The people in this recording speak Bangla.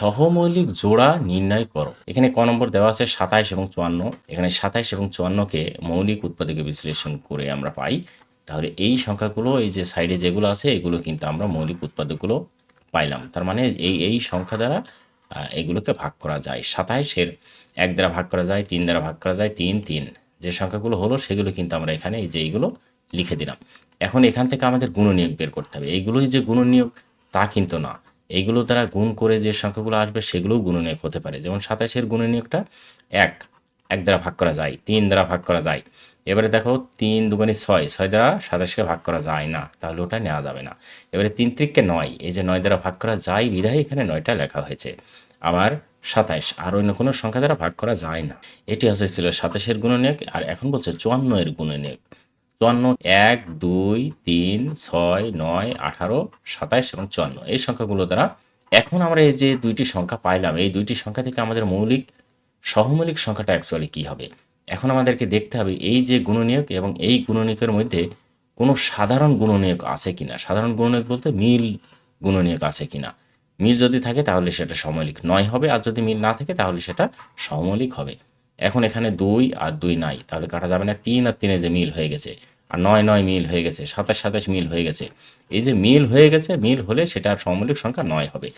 সহমৌলিক জোড়া নির্ণয় করো। এখানে ক নম্বর দেওয়া আছে সাতাইশ এবং চুয়ান্ন। এখানে সাতাইশ এবং চুয়ান্নকে মৌলিক উৎপাদকে বিশ্লেষণ করে আমরা পাই। তাহলে এই সংখ্যাগুলো, এই যে সাইডে যেগুলো আছে, এগুলো কিন্তু আমরা মৌলিক উৎপাদকগুলো পাইলাম। তার মানে এই এই সংখ্যা দ্বারা এগুলোকে ভাগ করা যায়। সাতাইশের এক দ্বারা ভাগ করা যায়, তিন দ্বারা ভাগ করা যায়, তিন তিন। যে সংখ্যাগুলো হলো, সেগুলো কিন্তু আমরা এখানে এই যে এইগুলো লিখে দিলাম। এখন এখান থেকে আমাদের গুণনীয়ক বের করতে হবে। এইগুলোই যে গুণনীয়ক, তা কিন্তু না। এইগুলো দ্বারা গুণ করে যে সংখ্যাগুলো আসবে, সেগুলোও গুণনীয়ক হতে পারে। যেমন সাতাশের গুণনীয়কটা এক এক দ্বারা ভাগ করা যায়, তিন দ্বারা ভাগ করা যায়। এবারে দেখো, তিন দুগুণে ছয় ছয় দ্বারা সাতাশকে ভাগ করা যায় না, তাহলে ওটা নেওয়া যাবে না। এবারে তিন ত্রিককে নয়, এই যে নয় দ্বারা ভাগ করা যায় বিধায় এখানে নয়টা লেখা হয়েছে। আবার সাতাইশ আর অন্য কোনো সংখ্যা দ্বারা ভাগ করা যায় না। এটি হচ্ছে ছিল সাতাশের গুণনীয়ক, আর এখন বলছে চুয়ান্ন এর গুণনীয়ক। চুয়ান্ন, এক, দুই, তিন, ছয়, নয়, আঠারো, সাতাইশ এবং চুয়ান্ন। এই সংখ্যাগুলো দ্বারা এখন আমরা এই যে দুইটি সংখ্যা পাইলাম, এই দুইটি সংখ্যা থেকে আমাদের মৌলিক, সহমৌলিক সংখ্যাটা অ্যাকচুয়ালি কী হবে? এখন আমাদেরকে দেখতে হবে এই যে গুণনীয়ক এবং এই গুণনীয়কের মধ্যে কোনো সাধারণ গুণনীয়ক আছে কিনা। সাধারণ গুণনীয়ক বলতে মিল গুণনীয়ক আছে কিনা। মিল যদি থাকে তাহলে সেটা সমলিক নয় হবে, আর যদি মিল না থাকে তাহলে সেটা সমলিক হবে। এখন এখানে দুই আর দুই নাই। তাহলে কাটা যাবে না তিন আর তিনে যে মিল হয়ে গেছে, আর নয় নয় মিল হয়ে গেছে, সাতাশ সাতাশ মিল হয়ে গেছে। এই যে মিল হয়ে গেছে, মিল হলে সেটার সমলিক সংখ্যা নয় হবে।